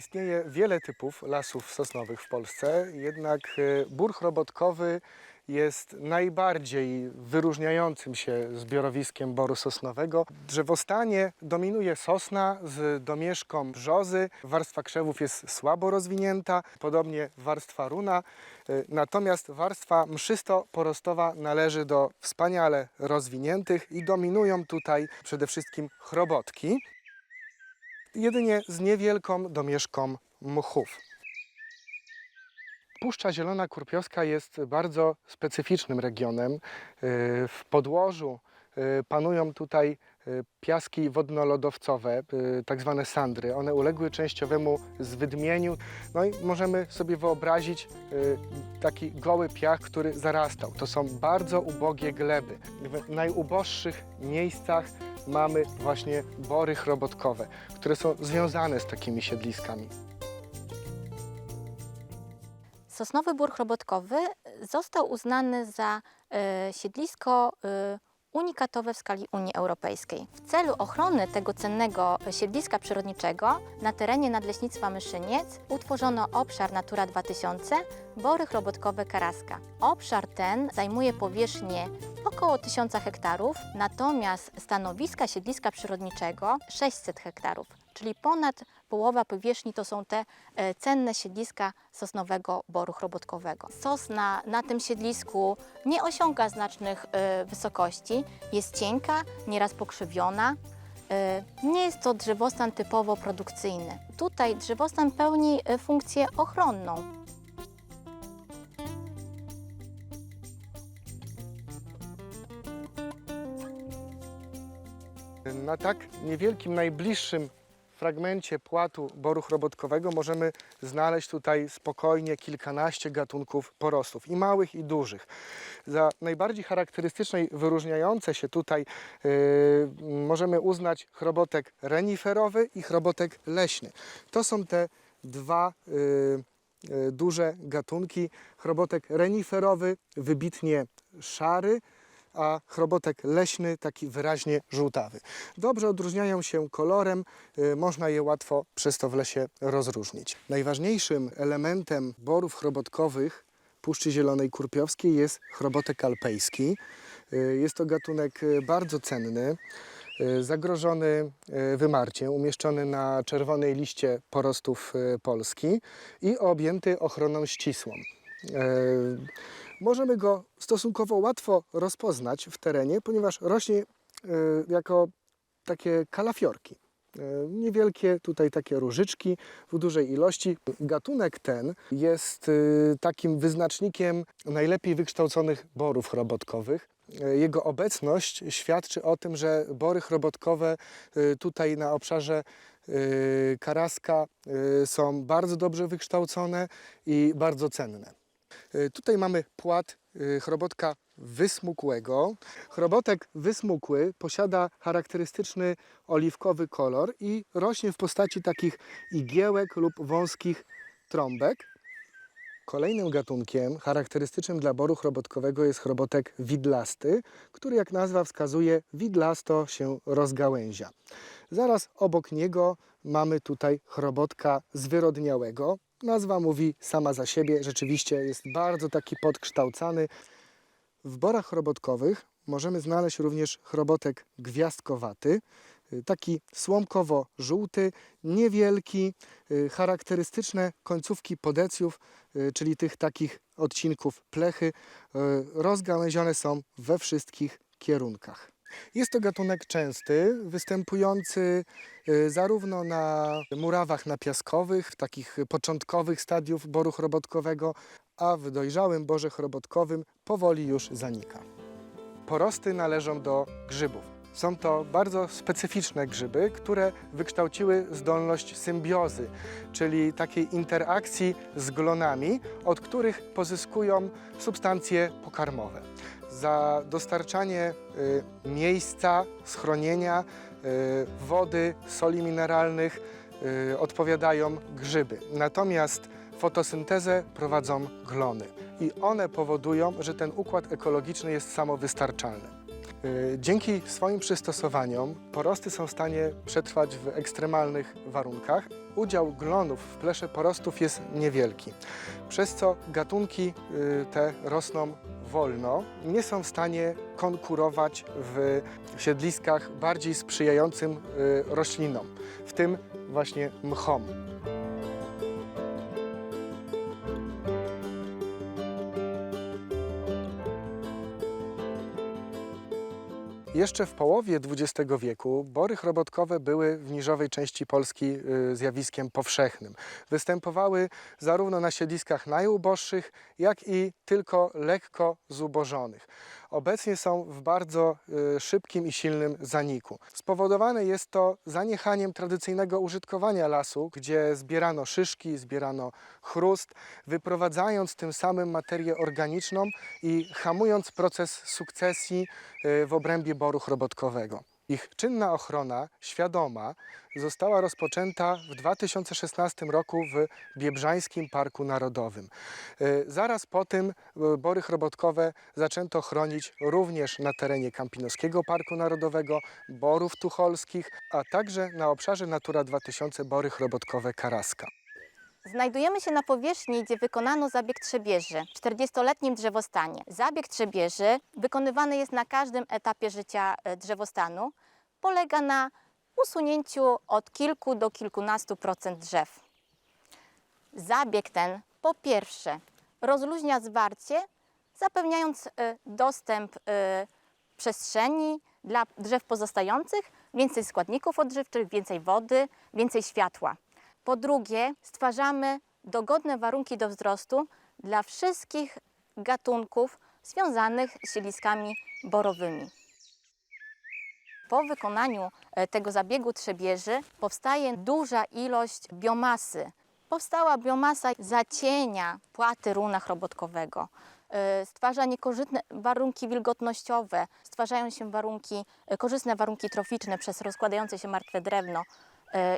Istnieje wiele typów lasów sosnowych w Polsce, jednak e, bór chrobotkowy jest najbardziej wyróżniającym się zbiorowiskiem boru sosnowego. Drzewostanie dominuje sosna z domieszką brzozy. Warstwa krzewów jest słabo rozwinięta, podobnie warstwa runa. E, Natomiast warstwa mszysto-porostowa należy do wspaniale rozwiniętych i dominują tutaj przede wszystkim chrobotki jedynie z niewielką domieszką mchów. Puszcza Zielona Kurpiowska jest bardzo specyficznym regionem. Yy, W podłożu yy, panują tutaj yy, piaski wodnolodowcowe, tak zwane sandry. One uległy częściowemu zwydmieniu. No i możemy sobie wyobrazić taki goły piach, który zarastał. To są bardzo ubogie gleby. W najuboższych miejscach mamy właśnie bory chrobotkowe, które są związane z takimi siedliskami. Sosnowy Bór Chrobotkowy został uznany za e, siedlisko e, unikatowe w skali Unii Europejskiej. W celu ochrony tego cennego siedliska przyrodniczego na terenie Nadleśnictwa Myszyniec utworzono obszar Natura 2000 Bory Chrobotkowe Karaska. Obszar ten zajmuje powierzchnię około 1000 hektarów, natomiast stanowiska siedliska przyrodniczego 600 hektarów, czyli ponad połowa powierzchni to są te e, cenne siedliska sosnowego boru chrobotkowego. Sosna na tym siedlisku nie osiąga znacznych e, wysokości, jest cienka, nieraz pokrzywiona. E, Nie jest to drzewostan typowo produkcyjny. Tutaj drzewostan pełni funkcję ochronną. Na tak niewielkim, najbliższym fragmencie płatu boru chrobotkowego możemy znaleźć tutaj spokojnie kilkanaście gatunków porostów, i małych, i dużych. Za najbardziej charakterystyczne i wyróżniające się tutaj yy, możemy uznać chrobotek reniferowy i chrobotek leśny. To są te dwa yy, yy, duże gatunki. Chrobotek reniferowy wybitnie szary, a chrobotek leśny taki wyraźnie żółtawy. Dobrze odróżniają się kolorem, y, można je łatwo przez to w lesie rozróżnić. Najważniejszym elementem borów chrobotkowych Puszczy Zielonej Kurpiowskiej jest chrobotek alpejski. Y, Jest to gatunek y, bardzo cenny, zagrożony wymarciem, umieszczony na czerwonej liście porostów Polski i objęty ochroną ścisłą. Możemy go stosunkowo łatwo rozpoznać w terenie, ponieważ rośnie y, jako takie kalafiorki. Y, Niewielkie tutaj takie różyczki w dużej ilości. Gatunek ten jest y, takim wyznacznikiem najlepiej wykształconych borów chrobotkowych. Y, Jego obecność świadczy o tym, że bory chrobotkowe tutaj na obszarze Karaska są bardzo dobrze wykształcone i bardzo cenne. Y, Tutaj mamy płat y, chrobotka wysmukłego. Chrobotek wysmukły posiada charakterystyczny oliwkowy kolor i rośnie w postaci takich igiełek lub wąskich trąbek. Kolejnym gatunkiem charakterystycznym dla boru chrobotkowego jest chrobotek widlasty, który jak nazwa wskazuje widlasto się rozgałęzia. Zaraz obok niego mamy tutaj chrobotka zwyrodniałego. Nazwa mówi sama za siebie, rzeczywiście jest bardzo taki podkształcany. W borach chrobotkowych możemy znaleźć również chrobotek gwiazdkowaty, taki słomkowo-żółty, niewielki, y, charakterystyczne końcówki podecjów, y, czyli tych takich odcinków plechy, y, rozgałęzione są we wszystkich kierunkach. Jest to gatunek częsty, występujący y, zarówno na murawach napiaskowych, w takich początkowych stadiów boru chrobotkowego, a w dojrzałym borze chrobotkowym powoli już zanika. Porosty należą do grzybów. Są to bardzo specyficzne grzyby, które wykształciły zdolność symbiozy, czyli takiej interakcji z glonami, od których pozyskują substancje pokarmowe. Za dostarczanie y, miejsca, schronienia, y, wody, soli mineralnych y, odpowiadają grzyby. Natomiast fotosyntezę prowadzą glony i one powodują, że ten układ ekologiczny jest samowystarczalny. Y, Dzięki swoim przystosowaniom porosty są w stanie przetrwać w ekstremalnych warunkach. Udział glonów w plesze porostów jest niewielki, przez co gatunki y, te rosną wolno, nie są w stanie konkurować w siedliskach bardziej sprzyjającym y, roślinom, w tym właśnie mchom. Jeszcze w połowie XX wieku bory chrobotkowe były w niżowej części Polski y, zjawiskiem powszechnym. Występowały zarówno na siedliskach najuboższych, jak i tylko lekko zubożonych. Obecnie są w bardzo y, szybkim i silnym zaniku. Spowodowane jest to zaniechaniem tradycyjnego użytkowania lasu, gdzie zbierano szyszki, zbierano chrust, wyprowadzając tym samym materię organiczną i hamując proces sukcesji y, w obrębie boru chrobotkowego. Ich czynna ochrona, świadoma, została rozpoczęta w 2016 roku w Biebrzańskim Parku Narodowym. Y, Zaraz po tym y, bory chrobotkowe zaczęto chronić również na terenie Kampinoskiego Parku Narodowego, borów tucholskich, a także na obszarze Natura 2000 bory chrobotkowe Karaska. Znajdujemy się na powierzchni, gdzie wykonano zabieg trzebieży w 40-letnim drzewostanie. Zabieg trzebieży wykonywany jest na każdym etapie życia e, drzewostanu. Polega na usunięciu od kilku do kilkunastu procent drzew. Zabieg ten po pierwsze rozluźnia zwarcie, zapewniając e, dostęp e, przestrzeni dla drzew pozostających, więcej składników odżywczych, więcej wody, więcej światła. Po drugie, stwarzamy dogodne warunki do wzrostu dla wszystkich gatunków związanych z siedliskami borowymi. Po wykonaniu e, tego zabiegu trzebieży powstaje duża ilość biomasy. Powstała biomasa zacienia płaty runa chrobotkowego. E, Stwarza niekorzystne warunki wilgotnościowe, stwarzają się warunki, e, korzystne warunki troficzne przez rozkładające się martwe drewno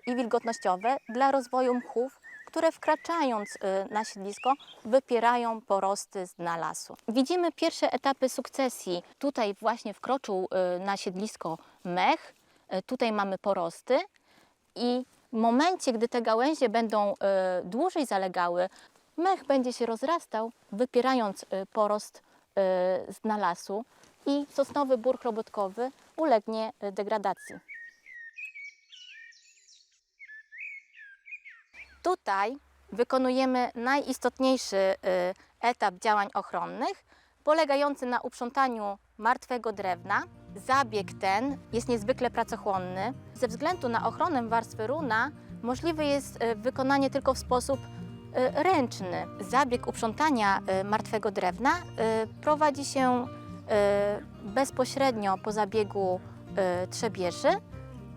i wilgotnościowe dla rozwoju mchów, które wkraczając e, na siedlisko wypierają porosty z dna lasu. Widzimy pierwsze etapy sukcesji. Tutaj właśnie wkroczył e, na siedlisko mech, e, tutaj mamy porosty i w momencie, gdy te gałęzie będą e, dłużej zalegały, mech będzie się rozrastał, wypierając e, porost e, z dna lasu i sosnowy bór chrobotkowy ulegnie e, degradacji. Tutaj wykonujemy najistotniejszy y, etap działań ochronnych, polegający na uprzątaniu martwego drewna. Zabieg ten jest niezwykle pracochłonny. Ze względu na ochronę warstwy runa możliwe jest y, wykonanie tylko w sposób y, ręczny. Zabieg uprzątania martwego drewna prowadzi się bezpośrednio po zabiegu trzebieży.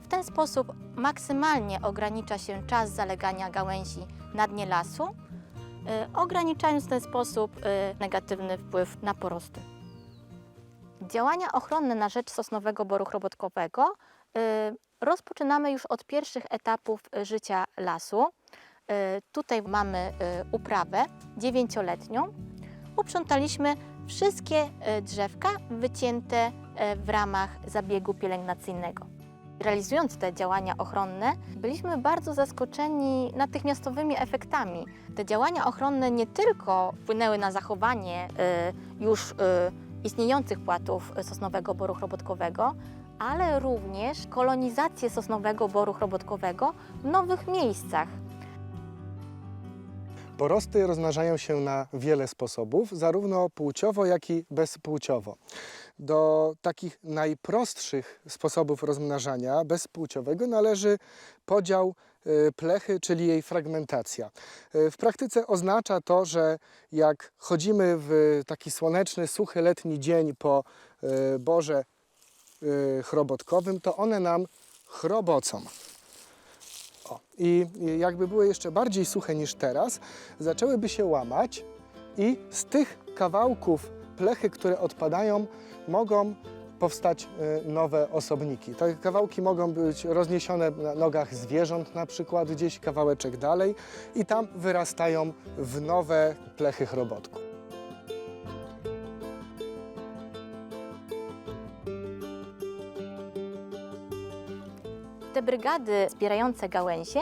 W ten sposób maksymalnie ogranicza się czas zalegania gałęzi na dnie lasu, y, ograniczając w ten sposób y, negatywny wpływ na porosty. Działania ochronne na rzecz sosnowego boru chrobotkowego y, rozpoczynamy już od pierwszych etapów życia lasu. Tutaj mamy uprawę dziewięcioletnią. Uprzątaliśmy wszystkie drzewka wycięte w ramach zabiegu pielęgnacyjnego. Realizując te działania ochronne, byliśmy bardzo zaskoczeni natychmiastowymi efektami. Te działania ochronne nie tylko wpłynęły na zachowanie y, już y, istniejących płatów sosnowego boru chrobotkowego, ale również kolonizację sosnowego boru chrobotkowego w nowych miejscach. Porosty rozmnażają się na wiele sposobów, zarówno płciowo, jak i bezpłciowo. Do takich najprostszych sposobów rozmnażania bezpłciowego należy podział y, plechy, czyli jej fragmentacja. Y, W praktyce oznacza to, że jak chodzimy w taki słoneczny, suchy letni dzień po y, borze chrobotkowym, to one nam chrobocą. O, i jakby były jeszcze bardziej suche niż teraz, zaczęłyby się łamać i z tych kawałków plechy, które odpadają, mogą powstać e, nowe osobniki. Te kawałki mogą być rozniesione na nogach zwierząt na przykład gdzieś kawałeczek dalej i tam wyrastają w nowe plechy chrobotku. Te brygady zbierające gałęzie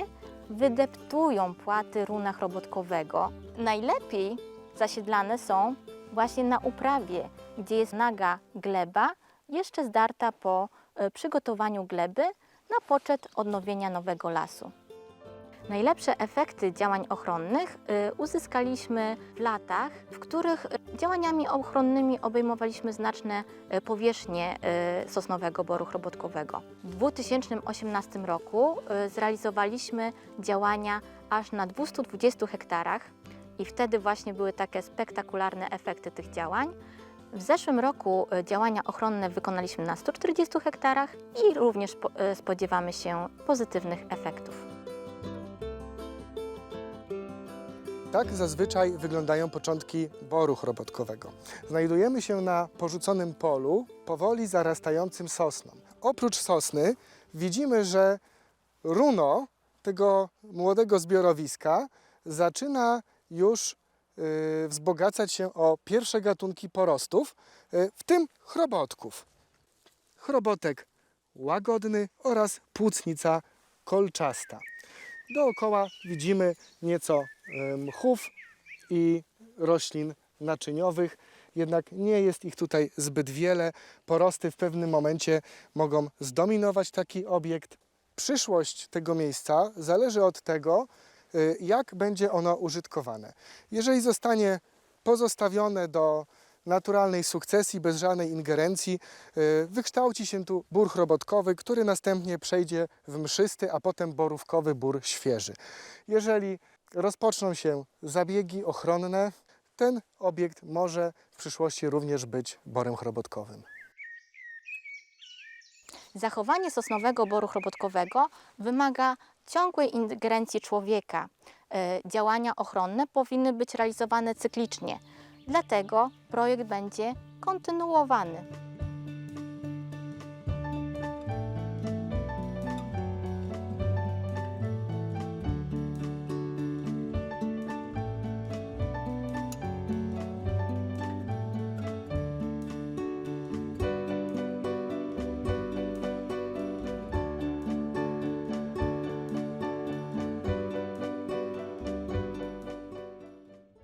wydeptują płaty runa chrobodkowego. Najlepiej zasiedlane są właśnie na uprawie, gdzie jest naga gleba, jeszcze zdarta po e, przygotowaniu gleby na poczet odnowienia nowego lasu. Najlepsze efekty działań ochronnych y, uzyskaliśmy w latach, w których działaniami ochronnymi obejmowaliśmy znaczne y, powierzchnie sosnowego boru chrobotkowego. W 2018 roku zrealizowaliśmy działania aż na 220 hektarach i wtedy właśnie były takie spektakularne efekty tych działań. W zeszłym roku y, działania ochronne wykonaliśmy na 140 hektarach i również y, spodziewamy się pozytywnych efektów. Tak zazwyczaj wyglądają początki boru chrobotkowego. Znajdujemy się na porzuconym polu, powoli zarastającym sosną. Oprócz sosny widzimy, że runo tego młodego zbiorowiska zaczyna już wzbogacać się o pierwsze gatunki porostów, y, w tym chrobotków. Chrobotek łagodny oraz płucnica kolczasta. Dookoła widzimy nieco mchów i roślin naczyniowych, jednak nie jest ich tutaj zbyt wiele. Porosty w pewnym momencie mogą zdominować taki obiekt. Przyszłość tego miejsca zależy od tego, jak będzie ono użytkowane. Jeżeli zostanie pozostawione do naturalnej sukcesji, bez żadnej ingerencji, e, wykształci się tu bór chrobotkowy, który następnie przejdzie w mszysty, a potem borówkowy bór świeży. Jeżeli rozpoczną się zabiegi ochronne, ten obiekt może w przyszłości również być borem chrobotkowym. Zachowanie sosnowego boru chrobotkowego wymaga ciągłej ingerencji człowieka. E, Działania ochronne powinny być realizowane cyklicznie, dlatego projekt będzie kontynuowany.